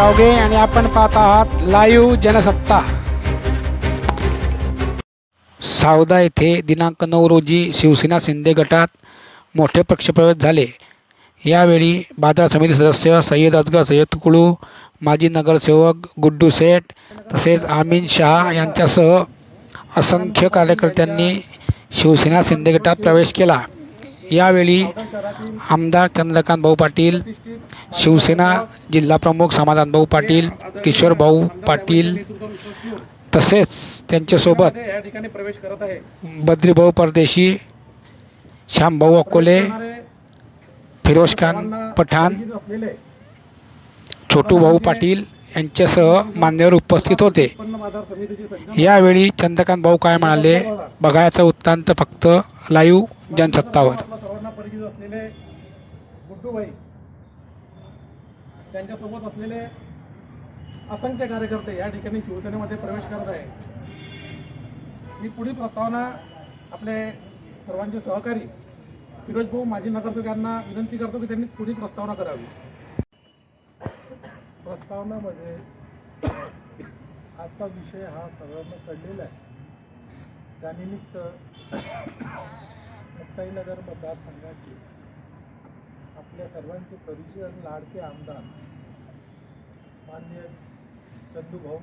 रावगे आणि आपण पाहत आहात लाईव्ह जनसत्ता. सावदा येथे दिनांक नऊ रोजी शिवसेना शिंदे गटात मोठे पक्षप्रवेश झाले. यावेळी बाजार समिती सदस्य सय्यद अजगर सय्यद तुकडू माजी नगरसेवक गुड्डू सेठ तसेच आमीन शाह यांच्यासह असंख्य कार्यकर्त्यांनी शिवसेना शिंदे गटात प्रवेश केला. यावेळी आमदार चंद्रकांत भाऊ पाटील शिवसेना जिल्हाप्रमुख समाधान भाऊ पाटील किशोर भाऊ पाटील तसेच त्यांच्यासोबत बद्रीभाऊ परदेशी श्यामभाऊ अकोले फिरोज खान पठाण छोटू भाऊ पाटील यांच्यासह मान्यवर उपस्थित होते. यावेळी चंद्रकांत भाऊ काय म्हणाले? बघायचं वृत्तांत फक्त लाईव्ह जनसत्तावर. आपल्या असलेले गुड्डूभाई त्यांच्यासोबत असलेले असंख्य कार्यकर्ते या ठिकाणी शिवसेनेमध्ये प्रवेश करत आहे मी पुढील प्रस्तावना आपले सर्वांचे सहकारी फिरोज भाऊ माजी नगरसेवक यांना विनंती करतो की त्यांनी पुढील प्रस्तावना करावी. प्रस्तावनामध्ये आजचा विषय हा सर्वांना कळलेला आहे. त्यानिमित्त मुक्ताईनगर मतदारसंघाचे आपल्या सर्वांचे परिचय आणि लाडके आमदार मान्य चंदूभाऊ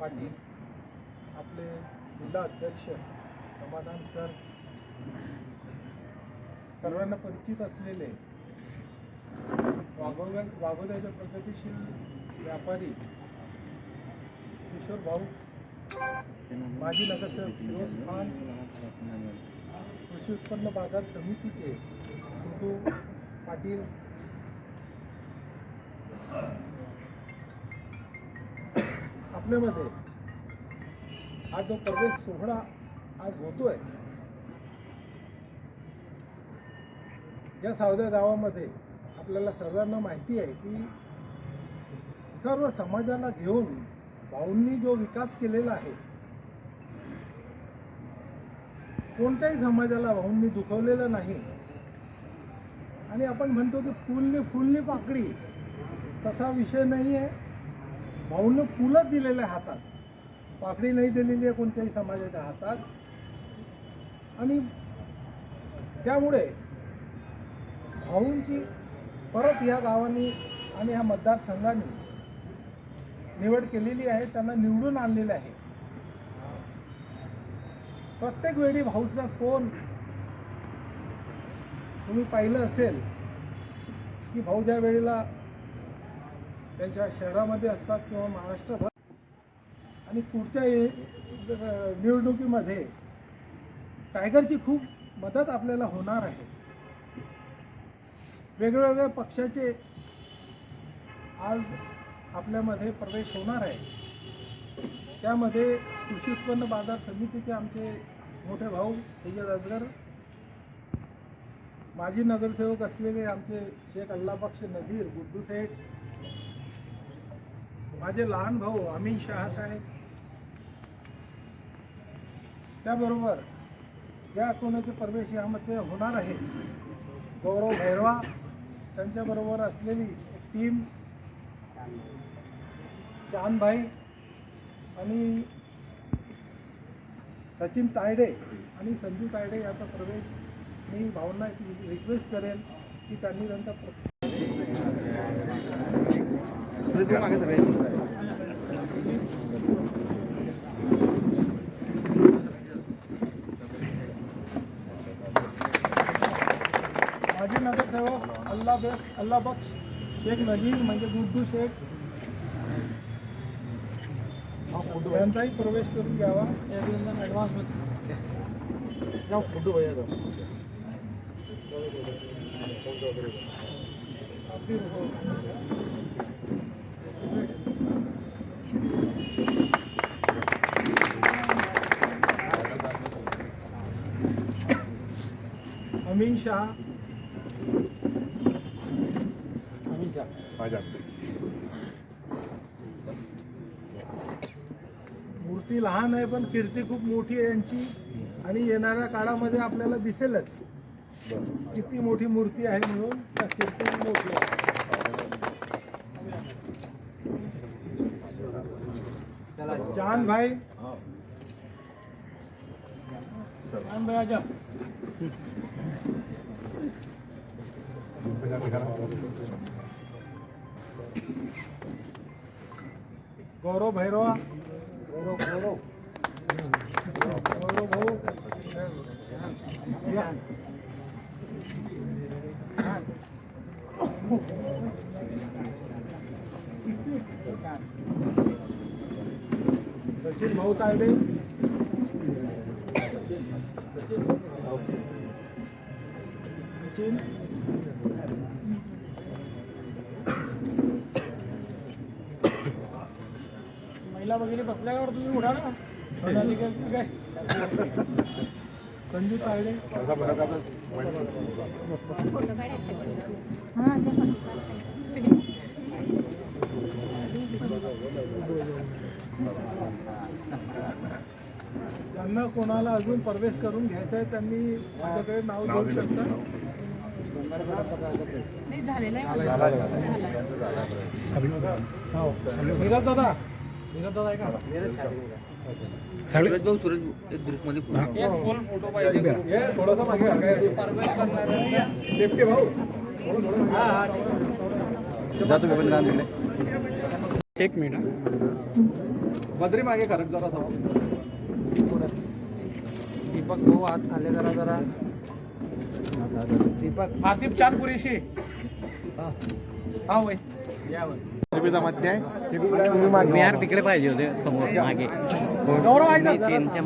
पाटील आपले जिल्हा अध्यक्ष समाधान सर सर्वांना परिचित असलेले वाघोव्या वाघोद्याचे प्रगतीशील व्यापारी किशोर भाऊ माजी नगरसेवक फिरोज खान कृषी उत्पन्न बाजार समितीचे गुड्डू पाटील. आपल्यामध्ये हा जो प्रवेश सोहळा आज होतोय या सावद्या गावामध्ये आपल्याला सर्वांना माहिती आहे की सर्व समाजाला घेऊन भाऊंनी जो विकास केलेला आहे कोणत्याही समाजाला भाऊंनी दुखवलेलं नाही. आणि आपण म्हणतो की फुलनी फुलनी पाकडी तसा विषय नाही आहे भाऊंनी फुलंच दिलेलं आहे हातात. पाकडी नाही दिलेली आहे कोणत्याही समाजाच्या हातात. आणि त्यामुळे भाऊंची परत या गावांनी आणि ह्या मतदारसंघांनी निवड केलेली आहे त्यांना निवडून आणलेलं आहे. प्रत्येक वेळी भाऊचा फोन तुम्ही पाहिलं असेल की भाऊ ज्या वेळेला त्यांच्या शहरामध्ये असतात किंवा महाराष्ट्रभर आणि पुढच्या निवडणुकीमध्ये टायगरची खूप मदत आपल्याला होणार आहे. वेगवेगळ्या पक्षाचे आज आपल्यामध्ये प्रवेश होणार आहे. त्यामध्ये कृषी उत्पन्न बाजार समितीचे आमचे मोठे भाऊ सय्यद अजगर माजी नगरसेवक असलेले आमचे शेख अल्लाबक्ष नजीर गुड्डू शेठ माझे लहान भाऊ अमीन शहा साहेब. त्याबरोबर ज्या कोणाचे प्रवेश यामध्ये होणार आहे गौरव भैरवा त्यांच्याबरोबर असलेली टीम चांदभाई आणि सचिन तायडे आणि संजू तायडे यांचा प्रवेश मी भावना रिक्वेस्ट करेन की त्यांनी त्यांचा माजी नगरसेवक अल्ला बे शेख नजीर म्हणजे गुड्डू शेख यांचाही प्रवेश करून घ्यावा जाऊ गुड्डू भैया जाऊ अगदी हो. अमीन शहा ती लहान आहे पण कीर्ती खूप मोठी आहे यांची. आणि येणाऱ्या काळामध्ये आपल्याला दिसेलच. किती मोठी मूर्ती आहे म्हणून त्या कीर्ती मोठी आहे चांद भाई. चांद भाई आजा. गौरव भैरवा. सचिन भाऊ तायडे. सचिन. महिला वगैरे बसल्यावर तुम्ही उडा ना. पदाधिकारी काय ज्यांना कोणाला अजून प्रवेश करून घ्यायचा आहे त्यांनी माझ्याकडे नाव देऊ शकता. नाही झालेलं आहे. माझं. सूरज भाऊ सूरज एक ग्रुपमध्ये फोटो. एक फुल फोटो पाहिजे. थोडंसं मागे हलका आहे. परवेश करणाऱ्यांना लेफ्टी भाऊ. थोडं थोडं. एक मिनिट बद्री मागे करत जरा दीपक भाऊ हात खाली करा जरा. दीपक आसिफ चांद कुरेशी हा वय बिहार तिकडे पाहिजे होते समोर मागे? त्यांच्या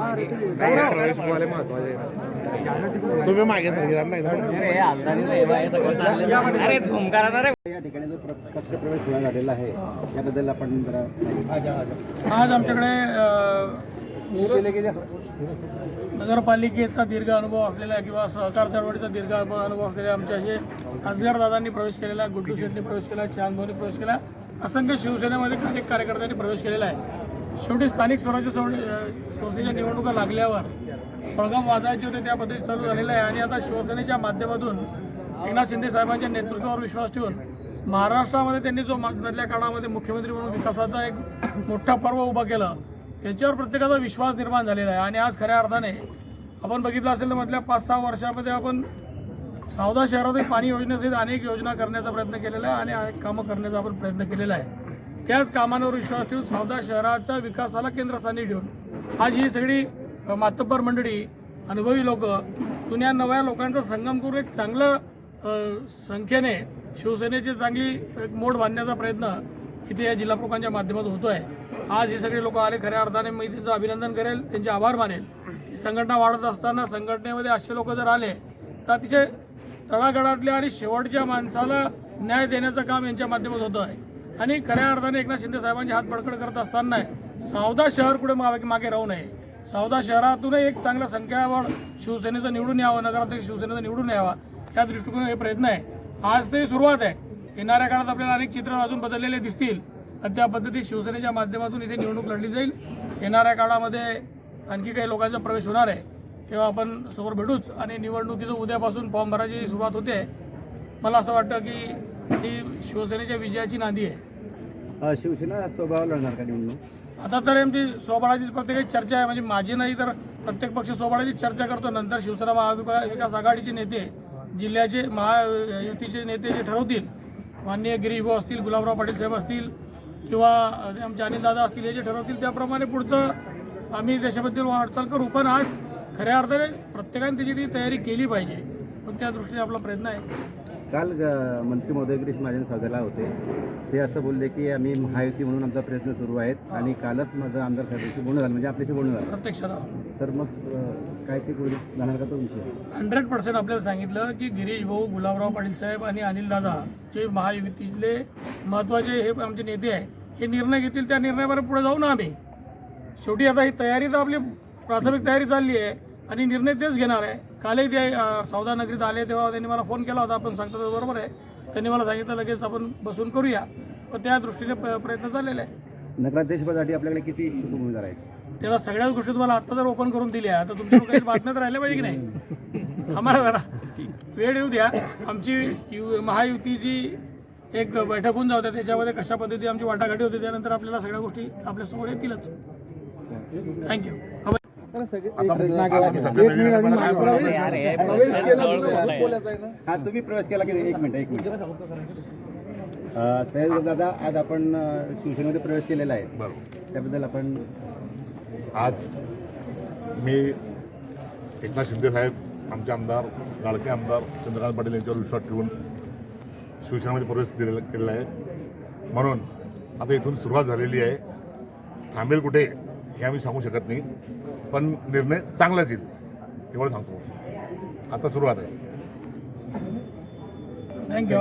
तुम्ही मागे अरे, हालचाली नाही, बाहेर सगळं चाललंय. अरे झूम करा ना रे. या ठिकाणी जो प्र- पक्ष प्रवेश सोहळा झालेला आहे याबद्दल आपण जरा आज आमच्याकडे नगरपालिकेचा दीर्घ अनुभव असलेला किंवा सहकार चळवळीचा दीर्घ अनुभव अनुभव असलेले आमचे असे असगर दादांनी प्रवेश केलेला गुड्डू शेट्टी प्रवेश केला चांद भाऊनी प्रवेश केला. असंख्य शिवसेनेमध्ये अनेक कार्यकर्त्यांनी प्रवेश केलेला आहे. शेवटी स्थानिक स्वराज्य संस्थेच्या निवडणुका लागल्यावर बळगाम वाजायचे होते त्या पद्धतीत चालू झालेलं आहे. आणि आता शिवसेनेच्या माध्यमातून एकनाथ शिंदे साहेबांच्या नेतृत्वावर विश्वास ठेवून महाराष्ट्रामध्ये त्यांनी जो मधल्या काळामध्ये मुख्यमंत्री म्हणून विकासाचा एक मोठा पर्व उभा केला त्याच्यावर प्रत्येकाचा विश्वास निर्माण झालेला आहे. आणि आज खऱ्या अर्थाने आपण बघितलं असेल तर मधल्या पाच सहा वर्षामध्ये आपण सावदा शहरातील पाणी योजनेसहित अनेक योजना करण्याचा प्रयत्न केलेला आहे आणि अनेक कामं करण्याचा आपण प्रयत्न केलेला आहे. त्याच कामांवर विश्वास ठेवून सावदा शहराच्या विकासाला केंद्रस्थानी ठेवून आज ही सगळी मातब्बर मंडळी अनुभवी लोक जुन्या नव्या लोकांचा संगम करून एक चांगलं संख्येने शिवसेनेची चांगली एक मोड बांधण्याचा प्रयत्न इथे या जिल्हा प्रमुखांच्या माध्यमातून होतो आहे आज हे सगळे लोक आले खऱ्या अर्थाने मी त्यांचं अभिनंदन करेल त्यांचे आभार मानेल. संघटना वाढत असताना संघटनेमध्ये असे लोक जर आले तर अतिशय तळागाळातले आणि शेवटच्या माणसाला न्याय देण्याचं काम यांच्या माध्यमात होतं आहे. आणि खऱ्या अर्थाने एकनाथ शिंदे साहेबांचे हात बडकड करत असताना सावदा शहर कुठे मागे मागे राहू नये. सावदा शहरातूनही एक चांगलं संख्याबळ शिवसेनेचं निवडून यावं नगराध्यक्ष शिवसेनेचं निवडून यावा या दृष्टिकोन हे प्रयत्न आहे. आज ते सुरुवात आहे. येणाऱ्या काळात आपल्याला अनेक चित्र अजून बदललेले दिसतील. आणि त्या पद्धतीत शिवसेनेच्या माध्यमातून इथे निवडणूक लढली जाईल. येणाऱ्या काळामध्ये आणखी काही लोकांचा प्रवेश होणार आहे. तेव्हा आपण समोर भेटूच आणि निवडणुकीचं उद्यापासून फॉर्म भरायची सुरुवात होते. मला असं वाटतं की ही शिवसेनेच्या विजयाची नांदी आहे. शिवसेना स्वभाव लढणार का निवडणूक? आता तर आमची स्वबळाची प्रत्येकाची चर्चा आहे. म्हणजे माझी नाही तर प्रत्येक पक्ष स्वबळाची चर्चा करतो. नंतर शिवसेना महाविकास आघाडीचे नेते जिल्ह्याचे महायुतीचे नेते जे ठरवतील माननीय गिरीभाऊ असतील गुलाबराव पाटील साहेब असतील किंवा आमचे अनिलदादा असतील हे जे ठरवतील त्याप्रमाणे पुढचं आम्ही देशाबद्दल वाटचाल करू. पण आज खऱ्या अर्थाने प्रत्येकाने त्याची ती तयारी केली पाहिजे. पण त्या दृष्टीने आपला प्रयत्न आहे. काल मंत्री महोदय गिरीश महाजन साजरा होते. ते असं बोलले की आम्ही महायुती म्हणून आमचा प्रयत्न सुरू आहेत आणि कालच माझं आमदार साहेबांशी बोलणं झालं. म्हणजे आपल्याशी बोलणं झालं. प्रत्यक्षात तर मग काय ते जाणार का तो विषय? हंड्रेड पर्सेंट आपल्याला सांगितलं की गिरीश भाऊ गुलाबराव पाटील साहेब आणि अनिल दादा जे महायुतीतले महत्त्वाचे हे आमचे नेते आहे हे निर्णय घेतील त्या निर्णयावर पुढे जाऊ ना आम्ही. शेवटी आता ही तयारी तर आपली प्राथमिक तयारी चालली आहे आणि निर्णय तेच घेणार आहे. कालही ते सौदा नगरीत आले तेव्हा त्यांनी मला फोन केला होता. आपण सांगतो बरोबर आहे. त्यांनी मला सांगितलं लगेच आपण बसून करूया. पण त्या दृष्टीने प्रयत्न चाललेला आहे नगराध्यक्षपदासाठी आपल्याकडे किती इच्छुक उमेदवार आहेत? तेव्हा सगळ्याच गोष्टी तुम्हाला आत्ता जर ओपन करून दिल्या तर तुमच्या काही बातम्यात राहिल्या पाहिजे की नाही? आम्हाला जरा वेळ येऊ द्या. आमची यु महायुतीची एक बैठक होऊन जाऊ द्या. त्याच्यामध्ये कशा पद्धती आमची वाटाघाटी होते त्यानंतर आपल्याला सगळ्या गोष्टी आपल्यासमोर येतीलच. थँक्यू हा तुम्ही प्रवेश केला. की? एक मिनिट एक मिनिट. अ, सैयद दादा आज आपण शिवसेनेमध्ये प्रवेश केलेला आहे. बरोबर. त्याबद्दल आपण आज मी एकनाथ शिंदे साहेब आमचे आमदार लाडके आमदार चंद्रकांत पाटील यांच्यावर विश्वास ठेवून शिवसेनेमध्ये प्रवेश दिलेला केलेला आहे. म्हणून आता इथून सुरुवात झालेली आहे. थांबेल कुठे हे आम्ही सांगू शकत नाही. पण निर्णय चांगलाच येईल. एवढं सांगतो. आता सुरुवात आहे. थँक्यू